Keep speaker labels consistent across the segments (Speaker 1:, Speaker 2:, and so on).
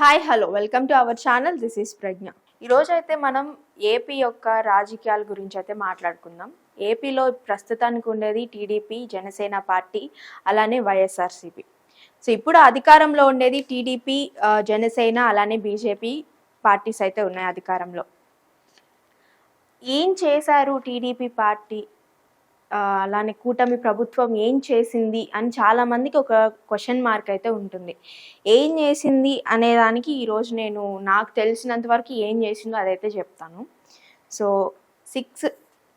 Speaker 1: Hi hello welcome to our channel this is Pragna ఈరోజు అయితే మనం ఏపీ యొక్క రాజకీయాల గురించి అయితే మాట్లాడుకుందాం ఏపీలో ప్రస్తుతానికి ఉండేది టీడీపీ జనసేన పార్టీ అలానే వైఎస్ఆర్సీపీ సో ఇప్పుడు అధికారంలో ఉండేది టీడీపీ జనసేన అలానే బీజేపీ పార్టీస్ అయితే ఉన్నాయి అధికారంలో. ఏం చేశారు టీడీపీ పార్టీ? అలానే కూటమి ప్రభుత్వం ఏం చేసింది అని చాలామందికి ఒక క్వశ్చన్ మార్క్ అయితే ఉంటుంది. ఏం చేసింది అనేదానికి ఈరోజు నేను నాకు తెలిసినంత వరకు ఏం చేసిందో అదైతే చెప్తాను. సో సిక్స్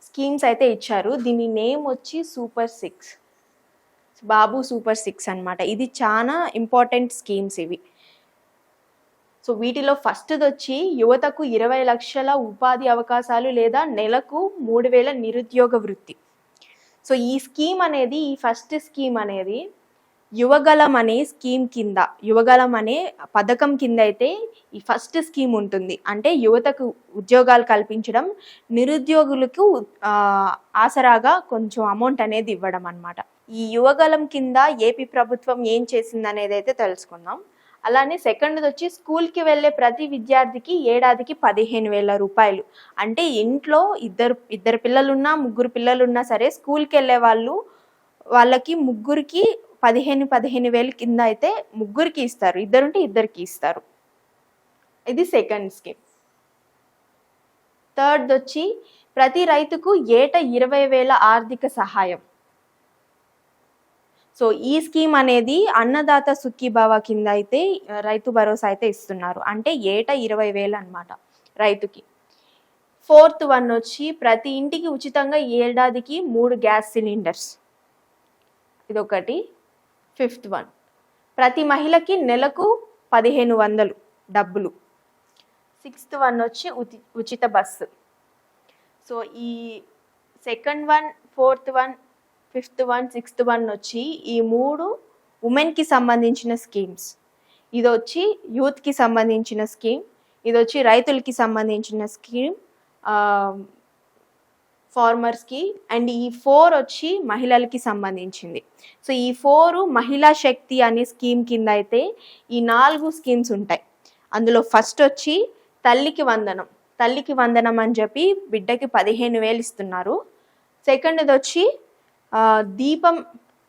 Speaker 1: స్కీమ్స్ అయితే ఇచ్చారు. దీని నేమ్ వచ్చి super six Babu super six అనమాట ఇది చాలా ఇంపార్టెంట్ స్కీమ్స్ ఇవి. సో వీటిలో ఫస్ట్ది వచ్చి యువతకు ఇరవై లక్షల ఉపాధి అవకాశాలు లేదా నెలకు మూడు వేల నిరుద్యోగ వృత్తి. సో ఈ స్కీమ్ అనేది ఈ ఫస్ట్ స్కీమ్ అనేది యువగలం అనే స్కీమ్ కింద యువగలం అనే పథకం కింద అయితే ఈ ఫస్ట్ స్కీమ్ ఉంటుంది. అంటే యువతకు ఉద్యోగాలు కల్పించడం నిరుద్యోగులకు ఆసరాగా కొంచెం అమౌంట్ అనేది ఇవ్వడం అన్నమాట. ఈ యువగలం కింద ఏపీ ప్రభుత్వం ఏం చేసింది అనేది అయితే తెలుసుకుందాం. అలానే సెకండ్ వచ్చి స్కూల్కి వెళ్ళే ప్రతి విద్యార్థికి ఏడాదికి పదిహేను వేల రూపాయలు. అంటే ఇంట్లో ఇద్దరు ఇద్దరు పిల్లలున్నా ముగ్గురు పిల్లలున్నా సరే స్కూల్కి వెళ్ళే వాళ్ళు వాళ్ళకి ముగ్గురికి పదిహేను పదిహేను వేలు కింద అయితే ముగ్గురికి ఇస్తారు. ఇద్దరుంటే ఇద్దరికి ఇస్తారు. ఇది సెకండ్ స్కీమ్. థర్డ్ వచ్చి ప్రతి రైతుకు ఏట ఇరవై వేల ఆర్థిక సహాయం. సో ఈ స్కీమ్ అనేది అన్నదాత సుఖీభావ కింద అయితే రైతు భరోసా అయితే ఇస్తున్నారు. అంటే ఏట ఇరవై వేలు అనమాట రైతుకి. ఫోర్త్ వన్ వచ్చి ప్రతి ఇంటికి ఉచితంగా ఏడాదికి మూడు గ్యాస్ సిలిండర్స్. ఇదొకటి. Fifth one. ప్రతి మహిళకి నెలకు పదిహేను వందలు డబ్బులు. సిక్స్త్ వన్ వచ్చి ఉచి ఉచిత బస్సు. సో ఈ second one fourth one fifth one sixth one వచ్చి ఈ మూడు ఉమెన్కి సంబంధించిన స్కీమ్స్. ఇది వచ్చి యూత్కి సంబంధించిన స్కీమ్ ఇది వచ్చి రైతులకి సంబంధించిన స్కీమ్ ఫార్మర్స్కి అండ్ ఈ ఫోర్ వచ్చి మహిళలకి సంబంధించింది. సో ఈ ఫోరు మహిళా శక్తి అనే స్కీమ్ కింద అయితే ఈ నాలుగు స్కీమ్స్ ఉంటాయి. అందులో ఫస్ట్ వచ్చి తల్లికి వందనం. తల్లికి వందనం అని చెప్పి బిడ్డకి పదిహేను వేలు ఇస్తున్నారు. సెకండ్ది వచ్చి దీపం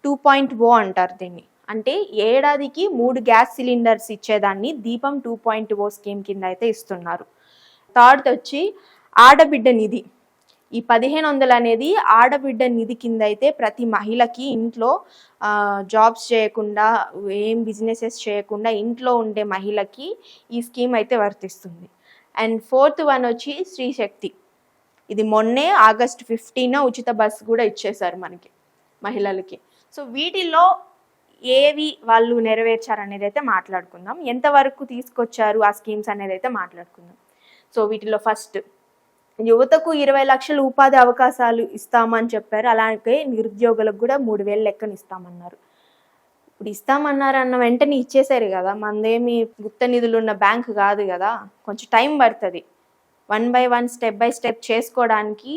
Speaker 1: టూ పాయింట్ ఓ అంటారు దీన్ని. అంటే ఏడాదికి మూడు గ్యాస్ సిలిండర్స్ ఇచ్చేదాన్ని దీపం టూ పాయింట్ ఓ స్కీమ్ కింద అయితే ఇస్తున్నారు. థర్డ్ వచ్చి ఆడబిడ్డ నిధి. ఈ పదిహేను వందలు అనేది ఆడబిడ్డ నిధి కింద అయితే ప్రతి మహిళకి ఇంట్లో జాబ్స్ చేయకుండా ఏం బిజినెసెస్ చేయకుండా ఇంట్లో ఉండే మహిళకి ఈ స్కీమ్ అయితే వర్తిస్తుంది. అండ్ ఫోర్త్ వన్ వచ్చి శ్రీశక్తి ఇది మొన్నే ఆగస్ట్ ఫిఫ్టీన్ ఉచిత బస్సు కూడా ఇచ్చేశారు మనకి. మహిళలకి. సో వీటిల్లో ఏవి వాళ్ళు నెరవేర్చారు అనేది అయితే మాట్లాడుకుందాం. ఎంతవరకు తీసుకొచ్చారు ఆ స్కీమ్స్ అనేది అయితే మాట్లాడుకుందాం. సో వీటిలో ఫస్ట్ యువతకు ఇరవై లక్షల ఉపాధి అవకాశాలు ఇస్తామని చెప్పారు. అలాగే నిరుద్యోగులకు కూడా మూడు వేలు లెక్కన ఇస్తామన్నారు. ఇప్పుడు ఇస్తామన్నారు అన్న వెంటనే ఇచ్చేసారు కదా. మనదేమి గుప్త నిధులు ఉన్న బ్యాంక్ కాదు కదా. కొంచెం టైం పడుతుంది. One by one step by step చేసుకోవడానికి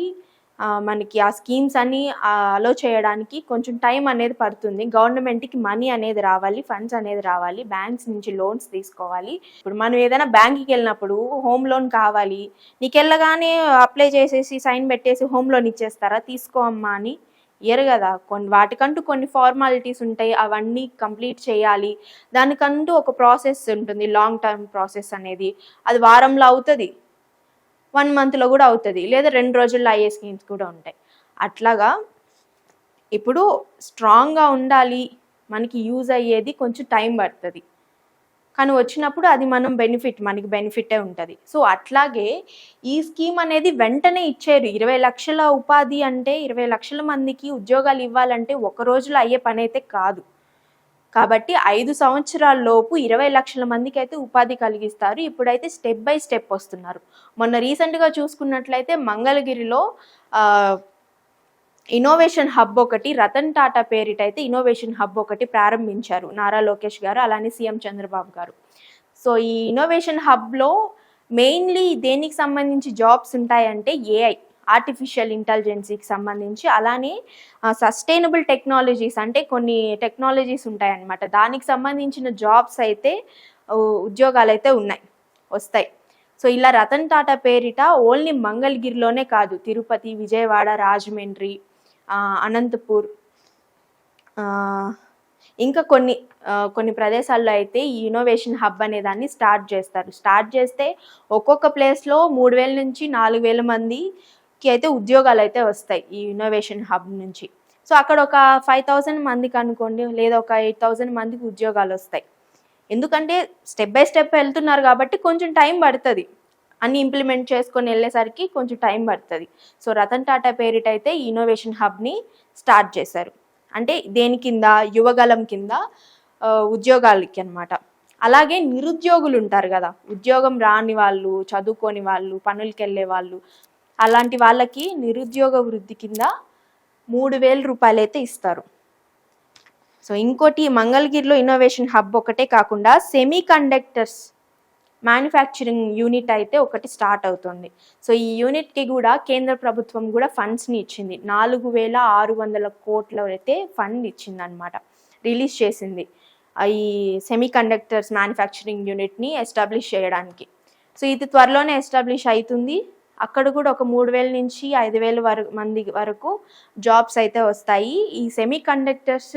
Speaker 1: మనకి ఆ స్కీమ్స్ అన్ని అలో చేయడానికి కొంచెం టైం అనేది పడుతుంది. గవర్నమెంట్కి మనీ అనేది రావాలి ఫండ్స్ అనేది రావాలి బ్యాంక్స్ నుంచి లోన్స్ తీసుకోవాలి. ఇప్పుడు మనం ఏదైనా బ్యాంక్కి వెళ్ళినప్పుడు హోమ్ లోన్ కావాలి నీకు వెళ్ళగానే అప్లై చేసేసి సైన్ పెట్టేసి హోమ్ లోన్ ఇచ్చేస్తారా? తీసుకో అమ్మా అని ఇయర్ కదా. కొన్ని వాటికంటూ కొన్ని ఫార్మాలిటీస్ ఉంటాయి అవన్నీ కంప్లీట్ చేయాలి. దానికంటూ ఒక ప్రాసెస్ ఉంటుంది లాంగ్ టర్మ్ ప్రాసెస్ అనేది. అది వారంలో అవుతుంది. వన్ మంత్లో కూడా అవుతుంది. లేదా రెండు రోజుల్లో అయ్యే స్కీమ్స్ కూడా ఉంటాయి. అట్లాగా ఇప్పుడు స్ట్రాంగ్గా ఉండాలి. మనకి యూజ్ అయ్యేది కొంచెం టైం పడుతుంది. కానీ వచ్చినప్పుడు అది మనం బెనిఫిట్ మనకి బెనిఫిటే ఉంటుంది. సో అట్లాగే ఈ స్కీమ్ అనేది వెంటనే ఇచ్చారు. ఇరవై లక్షల ఉపాధి అంటే ఇరవై లక్షల మందికి ఉద్యోగాలు ఇవ్వాలంటే ఒక రోజులో అయ్యే పని అయితే కాదు. కాబట్టి ఐదు సంవత్సరాల లోపు ఇరవై లక్షల మందికి అయితే ఉపాధి కలిగిస్తారు. ఇప్పుడైతే స్టెప్ బై స్టెప్ వస్తున్నారు. మొన్న రీసెంట్గా చూసుకున్నట్లయితే మంగళగిరిలో ఇన్నోవేషన్ హబ్ ఒకటి రతన్ టాటా పేరిట అయితే ఇన్నోవేషన్ హబ్ ఒకటి ప్రారంభించారు. నారా లోకేష్ గారు అలానే సీఎం చంద్రబాబు గారు. సో ఈ ఇన్నోవేషన్ హబ్లో మెయిన్లీ దేనికి సంబంధించి జాబ్స్ ఉంటాయంటే ఏఐ. ఆర్టిఫిషియల్ ఇంటెలిజెన్సీకి సంబంధించి అలానే సస్టైనబుల్ టెక్నాలజీస్ అంటే కొన్ని టెక్నాలజీస్ ఉంటాయన్నమాట. దానికి సంబంధించిన జాబ్స్ అయితే ఉద్యోగాలు అయితే ఉన్నాయి వస్తాయి. సో ఇలా రతన్ టాటా పేరిట ఓన్లీ మంగళగిరిలోనే కాదు తిరుపతి విజయవాడ రాజమండ్రి అనంతపూర్ ఇంకా కొన్ని కొన్ని ప్రదేశాల్లో అయితే ఈ ఇన్నోవేషన్ హబ్ అనే దాన్ని స్టార్ట్ చేస్తారు. స్టార్ట్ చేస్తే ఒక్కొక్క ప్లేస్లో మూడు వేల నుంచి నాలుగు వేల మంది కి అయితే ఉద్యోగాలు అయితే వస్తాయి ఈ ఇన్నోవేషన్ హబ్ నుంచి. సో అక్కడ ఒక ఫైవ్ థౌజండ్ మందికి అనుకోండి లేదా ఒక ఎయిట్ థౌజండ్ మందికి ఉద్యోగాలు వస్తాయి. ఎందుకంటే స్టెప్ బై స్టెప్ వెళ్తున్నారు కాబట్టి కొంచెం టైం పడుతుంది. అన్ని ఇంప్లిమెంట్ చేసుకొని వెళ్ళేసరికి కొంచెం టైం పడుతుంది. సో రతన్ టాటా పేరిట అయితే ఈ ఇన్నోవేషన్ హబ్ని స్టార్ట్ చేశారు. అంటే దేని కింద? యువగలం కింద ఉద్యోగాలకి అన్నమాట. అలాగే నిరుద్యోగులు ఉంటారు కదా. ఉద్యోగం రాని వాళ్ళు చదువుకోని వాళ్ళు పనులకి వెళ్ళే వాళ్ళు అలాంటి వాళ్ళకి నిరుద్యోగ వృద్ధి కింద మూడు వేల రూపాయలు అయితే ఇస్తారు. సో ఇంకోటి మంగళగిరిలో ఇన్నోవేషన్ హబ్ ఒకటే కాకుండా సెమీ కండక్టర్స్ మ్యానుఫ్యాక్చరింగ్ యూనిట్ అయితే ఒకటి స్టార్ట్ అవుతుంది. సో ఈ యూనిట్కి కూడా కేంద్ర ప్రభుత్వం కూడా ఫండ్స్ని ఇచ్చింది. నాలుగు వేల ఆరు వందల కోట్ల అయితే ఫండ్ ఇచ్చింది అనమాట రిలీజ్ చేసింది. ఈ సెమీ కండక్టర్స్ మ్యానుఫ్యాక్చరింగ్ యూనిట్ని ఎస్టాబ్లిష్ చేయడానికి. సో ఇది త్వరలోనే ఎస్టాబ్లిష్ అవుతుంది. అక్కడ కూడా ఒక మూడు వేల నుంచి ఐదు వేల వరకు మంది వరకు జాబ్స్ అయితే వస్తాయి. ఈ సెమీ కండక్టర్స్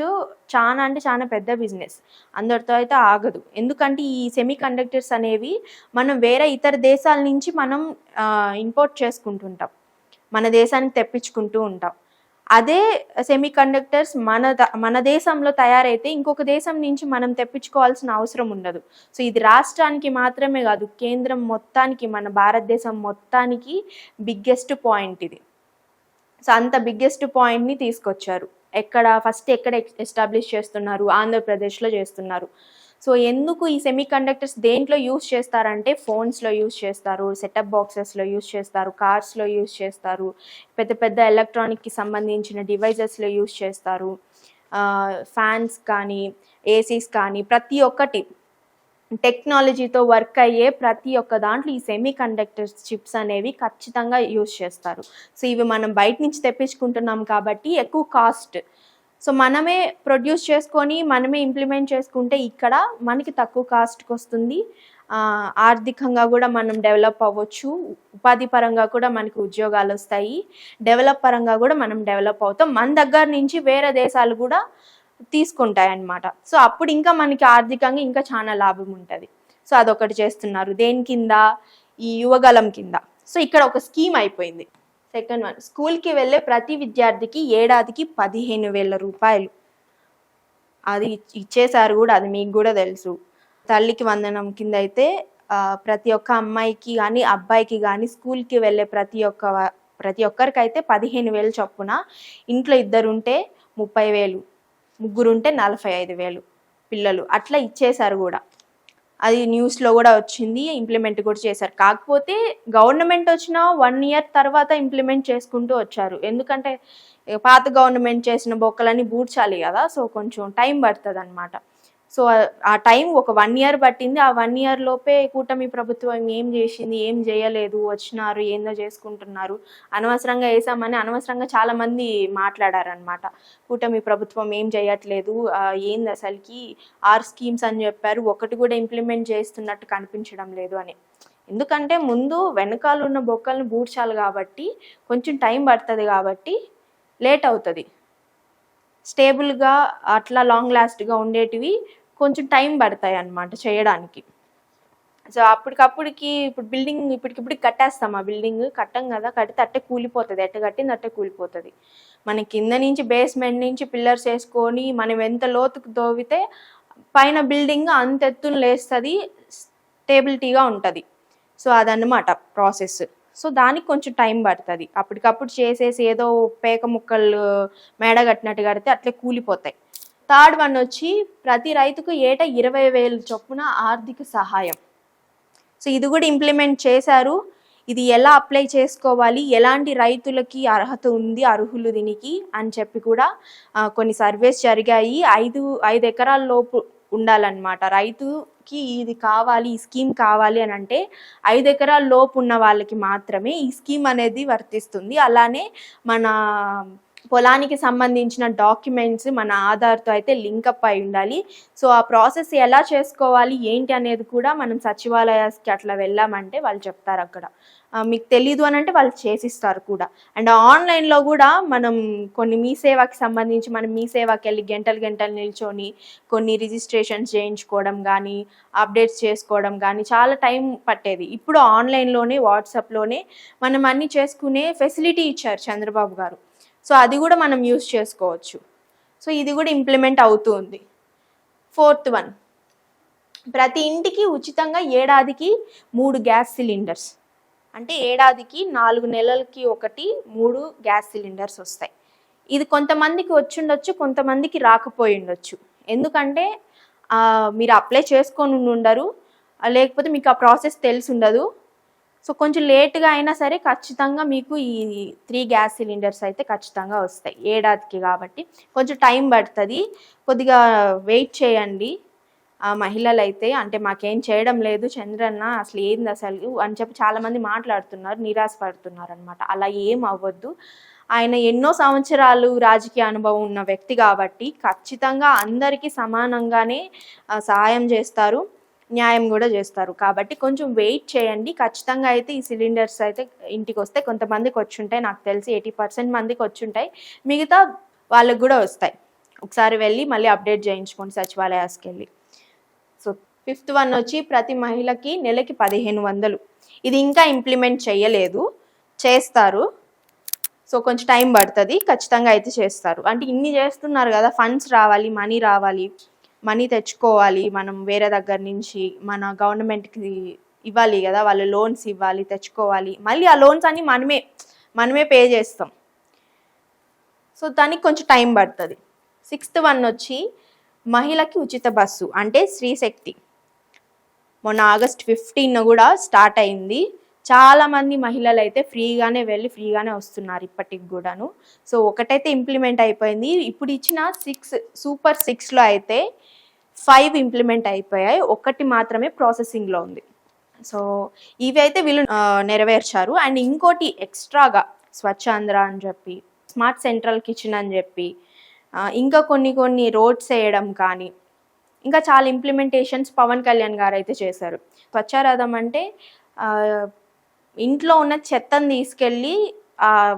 Speaker 1: చాలా అంటే చాలా పెద్ద బిజినెస్. అందరితో అయితే ఆగదు. ఎందుకంటే ఈ సెమీ కండక్టర్స్ అనేవి మనం వేరే ఇతర దేశాల నుంచి మనం ఇంపోర్ట్ చేసుకుంటుంటాం. మన దేశానికి తెప్పించుకుంటూ ఉంటాం. అదే సెమీ కండక్టర్స్ మన మన దేశంలో తయారైతే ఇంకొక దేశం నుంచి మనం తెప్పించుకోవాల్సిన అవసరం ఉండదు. సో ఇది రాష్ట్రానికి మాత్రమే కాదు కేంద్రం మొత్తానికి మన భారతదేశం మొత్తానికి బిగ్గెస్ట్ పాయింట్ ఇది. సో అంత బిగ్గెస్ట్ పాయింట్ని తీసుకొచ్చారు. ఎక్కడ ఫస్ట్ ఎక్కడ ఎస్టాబ్లిష్ చేస్తున్నారు? ఆంధ్రప్రదేశ్లో చేస్తున్నారు. సో ఎందుకు ఈ సెమీ కండక్టర్స్ దేంట్లో యూస్ చేస్తారంటే ఫోన్స్లో యూస్ చేస్తారు సెటప్ బాక్సెస్లో యూస్ చేస్తారు కార్స్లో యూస్ చేస్తారు పెద్ద పెద్ద ఎలక్ట్రానిక్కి సంబంధించిన డివైజెస్లో యూస్ చేస్తారు ఫ్యాన్స్ కానీ ఏసీస్ కానీ ప్రతి ఒక్కటి టెక్నాలజీతో వర్క్ అయ్యే ప్రతి ఒక్క దాంట్లో ఈ సెమీ కండక్టర్స్ చిప్స్ అనేవి ఖచ్చితంగా యూస్ చేస్తారు. సో ఇవి మనం బయట నుంచి తెప్పించుకుంటున్నాం కాబట్టి ఎక్కువ కాస్ట్ సో మనమే ప్రొడ్యూస్ చేసుకొని మనమే ఇంప్లిమెంట్ చేసుకుంటే ఇక్కడ మనకి తక్కువ కాస్ట్కి వస్తుంది. ఆర్థికంగా కూడా మనం డెవలప్ అవ్వచ్చు. ఉపాధి పరంగా కూడా మనకి ఉద్యోగాలు వస్తాయి. డెవలప్ పరంగా కూడా మనం డెవలప్ అవుతాం. మన దగ్గర నుంచి వేరే దేశాలు కూడా తీసుకుంటాయి అన్నమాట సో అప్పుడు ఇంకా మనకి ఆర్థికంగా ఇంకా చాలా లాభం ఉంటుంది. సో అదొకటి చేస్తున్నారు. దేని కింద? ఈ యువగలం కింద. సో ఇక్కడ ఒక స్కీమ్ అయిపోయింది. Second one. స్కూల్కి వెళ్ళే ప్రతి విద్యార్థికి ఏడాదికి పదిహేను వేల రూపాయలు. అది ఇచ్చేసారు కూడా అది మీకు కూడా తెలుసు. తల్లికి వందనం కింద అయితే ప్రతి ఒక్క అమ్మాయికి కానీ అబ్బాయికి కానీ స్కూల్కి వెళ్ళే ప్రతి ఒక్క ప్రతి ఒక్కరికైతే పదిహేను వేలు చొప్పున. ఇంట్లో ఇద్దరు ఉంటే ముప్పై వేలు. ముగ్గురు ఉంటే నలభై ఐదు వేలు పిల్లలు. అట్లా ఇచ్చేశారు కూడా. అది న్యూస్లో కూడా వచ్చింది ఇంప్లిమెంట్ కూడా చేశారు. కాకపోతే గవర్నమెంట్ వచ్చిన వన్ ఇయర్ తర్వాత ఇంప్లిమెంట్ చేసుకుంటూ వచ్చారు. ఎందుకంటే పాత గవర్నమెంట్ చేసిన బొక్కలన్నీ బూడ్చాలి కదా సో కొంచెం టైం పడుతుంది అనమాట సో ఆ- టైం ఒక వన్ ఇయర్ పట్టింది. ఆ వన్ ఇయర్ లోపే కూటమి ప్రభుత్వం ఏం చేసింది ఏం చేయలేదు వచ్చినారు ఏందో చేసుకుంటున్నారు అనవసరంగా వేసామని అనవసరంగా చాలా మంది మాట్లాడారనమాట కూటమి ప్రభుత్వం ఏం చేయట్లేదు ఏంది అసలుకి ఆరు స్కీమ్స్ అని చెప్పారు ఒకటి కూడా ఇంప్లిమెంట్ చేస్తున్నట్టు కనిపించడం లేదు అని. ఎందుకంటే ముందు వెనకాల ఉన్న బొక్కలను బూడ్చాలి కాబట్టి కొంచెం టైం పడుతుంది కాబట్టి లేట్ అవుతుంది. స్టేబుల్గా అట్లా లాంగ్ లాస్ట్గా ఉండేటివి కొంచెం టైం పడతాయి అన్నమాట చేయడానికి. సో అప్పటికప్పటికి ఇప్పుడు బిల్డింగ్ ఇప్పటికిప్పుడు కట్టేస్తాం. ఆ బిల్డింగ్ కట్టం కదా కడితే అట్టే కూలిపోతుంది. ఎట్ట కట్టింది అట్టే కూలిపోతుంది. మన కింద నుంచి బేస్మెంట్ నుంచి పిల్లర్స్ వేసుకొని మనం ఎంత లోతుకు దోవితే పైన బిల్డింగ్ అంత ఎత్తున లేస్తుంది స్టేబిలిటీగా ఉంటుంది. సో అదన్నమాట ప్రాసెస్ సో దానికి కొంచెం టైం పడుతుంది. అప్పటికప్పుడు చేసేసి ఏదో పేక ముక్కలు మేడ కట్టినట్టు కడితే అట్లే కూలిపోతాయి. థర్డ్ వన్ వచ్చి ప్రతి రైతుకు ఏటా ఇరవై వేలు చొప్పున ఆర్థిక సహాయం. సో ఇది కూడా ఇంప్లిమెంట్ చేశారు. ఇది ఎలా అప్లై చేసుకోవాలి? ఎలాంటి రైతులకి అర్హత ఉంది? అర్హులు దీనికి అని చెప్పి కూడా కొన్ని సర్వేస్ జరిగాయి. ఐదు ఐదు ఎకరాల లోపు ఉండాలన్నమాట. రైతుకి ఇది కావాలి ఈ స్కీమ్ కావాలి అని అంటే ఐదు ఎకరాల లోపు ఉన్న వాళ్ళకి మాత్రమే ఈ స్కీమ్ అనేది వర్తిస్తుంది. అలానే మన పొలానికి సంబంధించిన డాక్యుమెంట్స్ మన ఆధార్తో అయితే లింకప్ అయి ఉండాలి. సో ఆ ప్రాసెస్ ఎలా చేసుకోవాలి ఏంటి అనేది కూడా మనం సచివాలయాస్కి అట్లా వెళ్ళామంటే వాళ్ళు చెప్తారు అక్కడ. మీకు తెలీదు అని అంటే వాళ్ళు చేసిస్తారు కూడా. అండ్ ఆన్లైన్లో కూడా మనం కొన్ని మీ సేవకి సంబంధించి మనం మీ సేవకి వెళ్ళి గంటలు గంటలు నిల్చొని కొన్ని రిజిస్ట్రేషన్స్ చేయించుకోవడం కానీ అప్డేట్స్ చేసుకోవడం కానీ చాలా టైం పట్టేది. ఇప్పుడు ఆన్లైన్లోనే వాట్సాప్లోనే మనం అన్ని చేసుకునే ఫెసిలిటీ ఇచ్చారు చంద్రబాబు గారు. సో అది కూడా మనం యూస్ చేసుకోవచ్చు. సో ఇది కూడా ఇంప్లిమెంట్ అవుతుంది ఫోర్త్ వన్. ప్రతి ఇంటికి ఉచితంగా ఏడాదికి మూడు గ్యాస్ సిలిండర్స్. అంటే ఏడాదికి నాలుగు నెలలకి ఒకటి మూడు గ్యాస్ సిలిండర్స్ వస్తాయి. ఇది కొంతమందికి వచ్చిండొచ్చు కొంతమందికి రాకపోయి ఉండొచ్చు. ఎందుకంటే మీరు అప్లై చేసుకొని ఉండరు లేకపోతే మీకు ఆ ప్రాసెస్ తెలిసి ఉండదు. సో కొంచెం లేట్గా అయినా సరే ఖచ్చితంగా మీకు ఈ త్రీ గ్యాస్ సిలిండర్స్ అయితే ఖచ్చితంగా వస్తాయి. ఏడాదికి కాబట్టి కొంచెం టైం పడుతుంది. కొద్దిగా వెయిట్ చేయండి. ఆ మహిళలు అయితే అంటే మాకేం చేయడం లేదు. చంద్రన్న అసలు ఏంది అసలు అని చెప్పి చాలామంది మాట్లాడుతున్నారు నిరాశ పడుతున్నారు అనమాట అలా ఏం అవ్వద్దు. ఆయన ఎన్నో సంవత్సరాలు రాజకీయ అనుభవం ఉన్న వ్యక్తి కాబట్టి ఖచ్చితంగా అందరికీ సమానంగానే సహాయం చేస్తారు. న్యాయం కూడా చేస్తారు. కాబట్టి కొంచెం వెయిట్ చేయండి. ఖచ్చితంగా అయితే ఈ సిలిండర్స్ అయితే ఇంటికి వస్తే కొంతమందికి వచ్చుంటాయి నాకు తెలిసి ఎయిటీ పర్సెంట్ మందికి వచ్చుంటాయి మిగతా వాళ్ళకు కూడా వస్తాయి. ఒకసారి వెళ్ళి మళ్ళీ అప్డేట్ చేయించుకోండి సచివాలయాస్కి వెళ్ళి. సో ఫిఫ్త్ వన్ వచ్చి ప్రతి మహిళకి నెలకి పదిహేను వందలు. ఇది ఇంకా ఇంప్లిమెంట్ చేయలేదు. చేస్తారు. సో కొంచెం టైం పడుతుంది. ఖచ్చితంగా అయితే చేస్తారు. అంటే ఇన్ని చేస్తున్నారు కదా ఫండ్స్ రావాలి మనీ రావాలి. మనీ తెచ్చుకోవాలి మనం వేరే దగ్గర నుంచి మన గవర్నమెంట్కి ఇవ్వాలి కదా వాళ్ళు లోన్స్ ఇవ్వాలి తెచ్చుకోవాలి. మళ్ళీ ఆ లోన్స్ అన్నీ మనమే మనమే పే చేస్తాం. సో దానికి కొంచెం టైం పడుతుంది. సిక్స్త్ వన్ వచ్చి మహిళకి ఉచిత బస్సు అంటే స్త్రీశక్తి మొన్న ఆగస్ట్ ఫిఫ్టీన్ కూడా స్టార్ట్ అయింది. చాలామంది మహిళలు అయితే ఫ్రీగానే వెళ్ళి ఫ్రీగానే వస్తున్నారు ఇప్పటికి కూడాను. సో ఒకటైతే ఇంప్లిమెంట్ అయిపోయింది. ఇప్పుడు ఇచ్చిన సిక్స్ సూపర్ సిక్స్లో అయితే ఫైవ్ ఇంప్లిమెంట్ అయిపోయాయి. ఒకటి మాత్రమే ప్రాసెసింగ్లో ఉంది. సో ఇవి అయితే వీళ్ళు నెరవేర్చారు. అండ్ ఇంకోటి ఎక్స్ట్రాగా స్వచ్ఛాంధ్ర అని చెప్పి స్మార్ట్ సెంట్రల్ కిచెన్ అని చెప్పి ఇంకా కొన్ని కొన్ని రోడ్స్ వేయడం కానీ ఇంకా చాలా ఇంప్లిమెంటేషన్స్ పవన్ కళ్యాణ్ గారు అయితే చేశారు. స్వచ్ఛారథం అంటే ఇంట్లో ఉన్న చెత్తను తీసుకెళ్ళి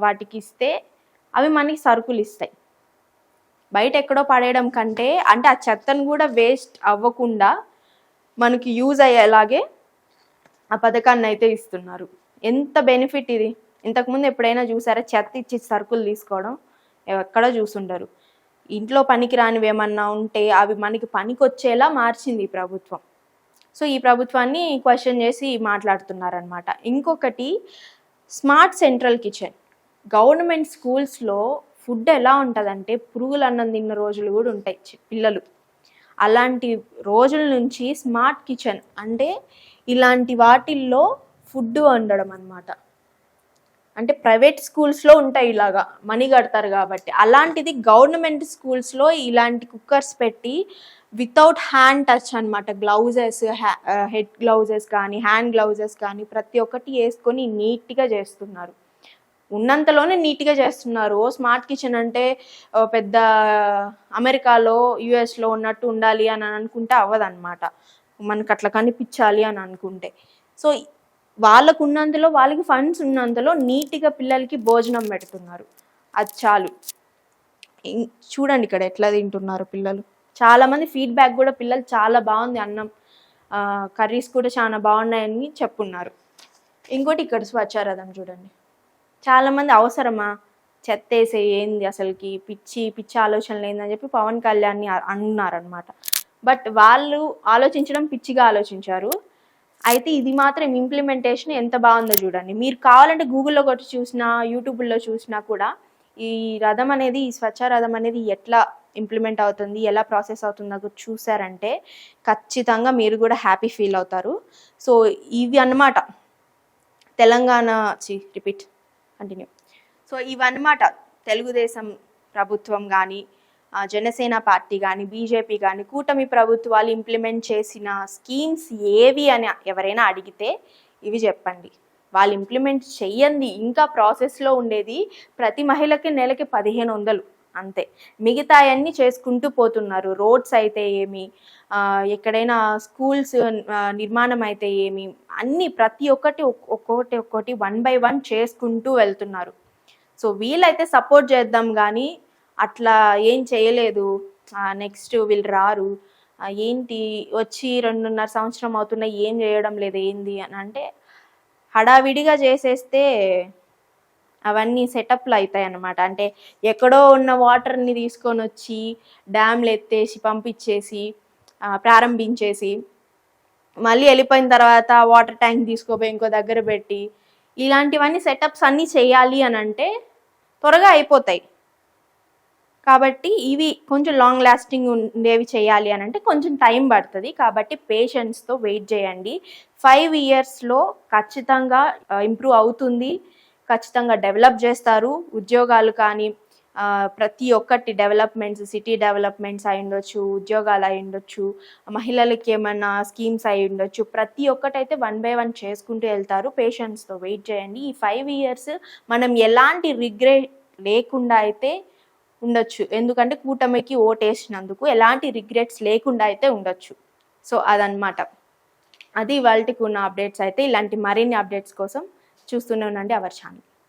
Speaker 1: వాటికి ఇస్తే అవి మనకి సరుకులు ఇస్తాయి. బయట ఎక్కడో పడేయడం కంటే అంటే ఆ చెత్తను కూడా వేస్ట్ అవ్వకుండా మనకి యూజ్ అయ్యేలాగే ఆ పథకాన్ని అయితే ఇస్తున్నారు. ఎంత బెనిఫిట్ ఇది? ఇంతకుముందు ఎప్పుడైనా చూసారా? చెత్త ఇచ్చి సరుకులు తీసుకోవడం ఎక్కడో చూసుండరు. ఇంట్లో పనికి రానివి ఏమన్నా ఉంటే అవి మనకి పనికొచ్చేలా మార్చింది ఈ ప్రభుత్వం. సో ఈ ప్రభుత్వాన్ని క్వశ్చన్ చేసి మాట్లాడుతున్నారనమాట ఇంకొకటి స్మార్ట్ సెంట్రల్ కిచెన్. గవర్నమెంట్ స్కూల్స్లో ఫుడ్ ఎలా ఉంటుందంటే పురుగులు అన్నం తిన్న రోజులు కూడా ఉంటాయి చి- పిల్లలు. అలాంటి రోజుల నుంచి స్మార్ట్ కిచెన్ అంటే ఇలాంటి వాటిల్లో ఫుడ్ వండడం అన్నమాట. అంటే ప్రైవేట్ స్కూల్స్లో ఉంటాయి ఇలాగా మనీ కడతారు కాబట్టి. అలాంటిది గవర్నమెంట్ స్కూల్స్లో ఇలాంటి కుక్కర్స్ పెట్టి వితౌట్ హ్యాండ్ టచ్ అనమాట గ్లౌజెస్ హెడ్ గ్లౌజెస్ కానీ హ్యాండ్ గ్లౌజెస్ కానీ ప్రతి ఒక్కటి వేసుకొని నీట్గా చేస్తున్నారు. ఉన్నంతలోనే నీట్గా చేస్తున్నారు. ఓ స్మార్ట్ కిచెన్ అంటే పెద్ద అమెరికాలో యుఎస్లో ఉన్నట్టు ఉండాలి అని అనుకుంటే అవ్వదన్నమాట. మనకు అట్లా కనిపించాలి అని అనుకుంటే. సో వాళ్ళకు ఉన్నంతలో వాళ్ళకి ఫండ్స్ ఉన్నంతలో నీట్గా పిల్లలకి భోజనం పెడుతున్నారు. అది చాలు. ఇం- చూడండి ఇక్కడ ఎట్లా తింటున్నారు పిల్లలు. చాలామంది ఫీడ్బ్యాక్ కూడా పిల్లలు చాలా బాగుంది అన్నం. కర్రీస్ కూడా చాలా బాగున్నాయని చెప్పున్నారు. ఇంకోటి ఇక్కడ స్వచ్ఛారథం చూడండి. చాలామంది అవసరమా? చెత్త వేసే ఏంది అసలుకి? పిచ్చి పిచ్చి ఆలోచనలు ఏందని చెప్పి పవన్ కళ్యాణ్ని అన్నారనమాట బట్ వాళ్ళు ఆలోచించడం పిచ్చిగా ఆలోచించారు. అయితే ఇది మాత్రం ఇంప్లిమెంటేషన్ ఎంత బాగుందో చూడండి. మీరు కావాలంటే గూగుల్లో కొట్టి చూసినా యూట్యూబ్లో చూసినా కూడా ఈ రథం అనేది ఈ స్వచ్ఛ రథం అనేది ఎట్లా ఇంప్లిమెంట్ అవుతుంది ఎలా ప్రాసెస్ అవుతుందో చూసారంటే ఖచ్చితంగా మీరు కూడా హ్యాపీ ఫీల్ అవుతారు. సో ఇవి అన్నమాట. తెలంగాణ చి రిపీట్ కంటిన్యూ సో ఇవన్నమాట. తెలుగుదేశం ప్రభుత్వం కానీ జనసేన పార్టీ కానీ బీజేపీ కానీ కూటమి ప్రభుత్వాలు ఇంప్లిమెంట్ చేసిన స్కీమ్స్ ఏవి అని ఎవరైనా అడిగితే ఇవి చెప్పండి. వాళ్ళు ఇంప్లిమెంట్ చెయ్యండి. ఇంకా ప్రాసెస్లో ఉండేది ప్రతి మహిళకి నెలకి పదిహేను వందలు. అంతే. మిగతా అన్నీ చేసుకుంటూ పోతున్నారు. రోడ్స్ అయితే ఏమి ఎక్కడైనా స్కూల్స్ నిర్మాణం అయితే ఏమి అన్ని ప్రతి ఒక్కటి ఒక్కొక్కటి ఒక్కొక్కటి వన్ బై వన్ చేసుకుంటూ వెళ్తున్నారు. సో వీళ్ళైతే సపోర్ట్ చేద్దాం కానీ అట్లా ఏం చేయలేదు. నెక్స్ట్ వీళ్ళు రారు. ఏంటి వచ్చి రెండున్నర సంవత్సరం అవుతున్నా ఏం చేయడం లేదు ఏంది అని అంటే హడావిడిగా చేసేస్తే అవన్నీ సెటప్లు అవుతాయి అన్నమాట అంటే ఎక్కడో ఉన్న వాటర్ని తీసుకొని వచ్చి డ్యామ్లు ఎత్తేసి పంపించేసి ప్రారంభించేసి మళ్ళీ వెళ్ళిపోయిన తర్వాత వాటర్ ట్యాంక్ తీసుకోపోయి ఇంకో దగ్గర పెట్టి ఇలాంటివన్నీ సెటప్స్ అన్నీ చేయాలి అని అంటే త్వరగా అయిపోతాయి. కాబట్టి ఇవి కొంచెం లాంగ్ లాస్టింగ్ ఉండేవి చేయాలి అని అంటే కొంచెం టైం పడుతుంది. కాబట్టి పేషెన్స్తో వెయిట్ చేయండి. ఫైవ్ ఇయర్స్లో ఖచ్చితంగా ఇంప్రూవ్ అవుతుంది. ఖచ్చితంగా డెవలప్ చేస్తారు. ఉద్యోగాలు కానీ ప్రతి ఒక్కటి డెవలప్మెంట్స్ సిటీ డెవలప్మెంట్స్ అయి ఉండొచ్చు ఉద్యోగాలు అయి ఉండొచ్చు మహిళలకి ఏమైనా స్కీమ్స్ అయి ఉండొచ్చు. ప్రతి ఒక్కటి అయితే వన్ బై వన్ చేసుకుంటూ వెళ్తారు. పేషెంట్స్తో వెయిట్ చేయండి. ఈ ఫైవ్ ఇయర్స్ మనం ఎలాంటి రిగ్రెట్ లేకుండా అయితే ఉండొచ్చు. ఎందుకంటే కూటమికి ఓటేసినందుకు ఎలాంటి రిగ్రెట్స్ లేకుండా అయితే ఉండొచ్చు. సో అదనమాట అది వాళ్ళకి ఉన్న అప్డేట్స్ అయితే ఇలాంటి మరిన్ని అప్డేట్స్ కోసం చూస్తూనే ఉండండి అవర్ ఛానల్.